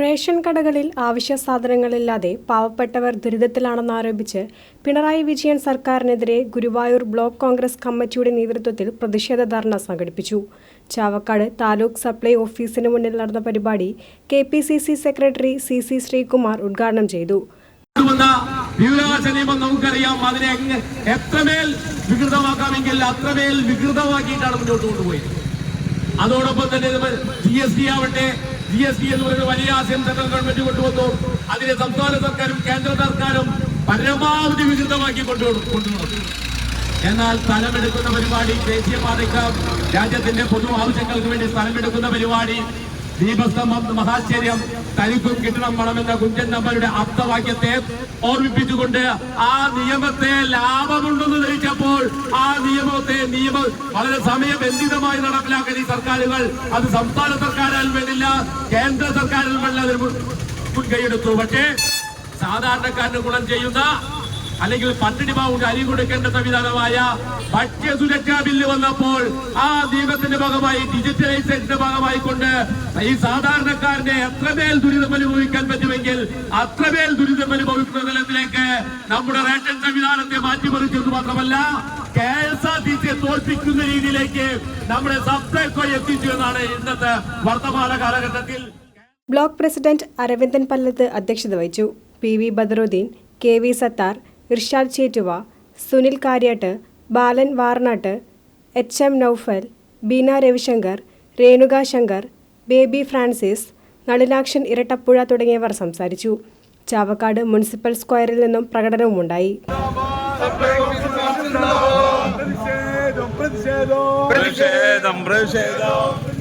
Ration കടകളിൽ ആവശ്യ സാധനങ്ങളില്ലാതെ പാവപ്പെട്ടവർ ദുരിതത്തിലാണെന്നാരോപിച്ച് പിണറായി വിജയൻ സർക്കാരിനെതിരെ ഗുരുവായൂർ ബ്ലോക്ക് കോൺഗ്രസ് കമ്മിറ്റിയുടെ നേതൃത്വത്തിൽ പ്രതിഷേധ ധർണ സംഘടിപ്പിച്ചു. ചാവക്കാട് താലൂക്ക് സപ്ലൈ ഓഫീസിന് മുന്നിൽ നടന്ന പരിപാടി K P C C secretary C C Sreekumar ഉദ്ഘാടനം ചെയ്തു. നമുക്കറിയാം. അതിനെ എത്രമേൽ വികൃതമാക്കാമെങ്കിൽ അത്രമേൽ മുന്നോട്ട് അതോടൊപ്പം തന്നെ ജി എസ് ടി ആവട്ടെ ജി എസ് ടി എന്ന് പറയുന്ന വലിയ ആശയം സെൻട്രൽ ഗവൺമെന്റ് കൊണ്ടുവന്നു. അതിനെ സംസ്ഥാന സർക്കാരും കേന്ദ്ര സർക്കാരും പരമാവധി വികൃതമാക്കി കൊണ്ടുവന്നു എന്നാൽ സ്ഥലമെടുക്കുന്ന പരിപാടി ദേശീയപാതയ്ക്ക് രാജ്യത്തിന്റെ പൊതു ആവശ്യങ്ങൾക്ക് വേണ്ടി സ്ഥലമെടുക്കുന്ന പരിപാടി ദീപസ്തംഭം മഹാശ്ചര്യം തനിക്കും കിട്ടണം പണമെന്ന കുഞ്ചൻ നമ്മളുടെ അർത്ഥവാക്യത്തെ ഓർമ്മിപ്പിച്ചുകൊണ്ട് ആ നിയമത്തെ ലാഭമുണ്ടെന്ന് ധരിച്ചപ്പോൾ ആ നിയമത്തെ നിയമം വളരെ സമയബന്ധിതമായി നടപ്പിലാക്കാൻ ഈ സർക്കാരുകൾ അത് സംസ്ഥാന സർക്കാരാൽ വേണ്ടില്ല കേന്ദ്ര സർക്കാരിൽ വേണ്ടി അതിന് മുൻ- മുൻകൈയെടുത്തു. പക്ഷേ സാധാരണക്കാരന് ഗുണം ചെയ്യുന്ന അല്ലെങ്കിൽ പട്ടിണി പാവുണ്ട് അരി കൊടുക്കേണ്ട സംവിധാനമായ ഭക്ഷ്യ സുരക്ഷാ ബില്ല് വന്നപ്പോൾ ആ നിയമത്തിന്റെ ഭാഗമായി ഡിജിറ്റലൈസേഷന്റെ ഭാഗമായി കൊണ്ട് ഈ സാധാരണക്കാരനെ എത്രമേൽ ദുരിതം അനുഭവിക്കാൻ പറ്റുമെങ്കിൽ അത്രമേൽ ദുരിതം തലത്തിലേക്ക് നമ്മുടെ റേഷൻ സംവിധാനത്തെ മാറ്റിമറിച്ചത് മാത്രമല്ല കെ എസ് ആർ ടി സിയെ തോൽപ്പിക്കുന്ന രീതിയിലേക്ക് നമ്മുടെ സപ്ലൈകോ എത്തിച്ചു എന്നാണ് ഇന്നത്തെ വർത്തമാന കാലഘട്ടത്തിൽ. ബ്ലോക്ക് പ്രസിഡന്റ് അരവിന്ദൻ പല്ലത്ത് അധ്യക്ഷത വഹിച്ചു. P V Badaruddin K V Sathar Irshad Chettuva Sunil Kariyattu Balan Varnattu H M Noufal Beena Ravishankar Renuka Shankar Baby Francis Nalinakshan Irattappuzha തുടങ്ങിയവർ സംസാരിച്ചു. ചാവക്കാട് മുനിസിപ്പൽ സ്ക്വയറിൽ നിന്നും പ്രകടനവുമുണ്ടായി. പ്രതിഷേധം പ്രതിഷേധം പ്രതിഷേധം.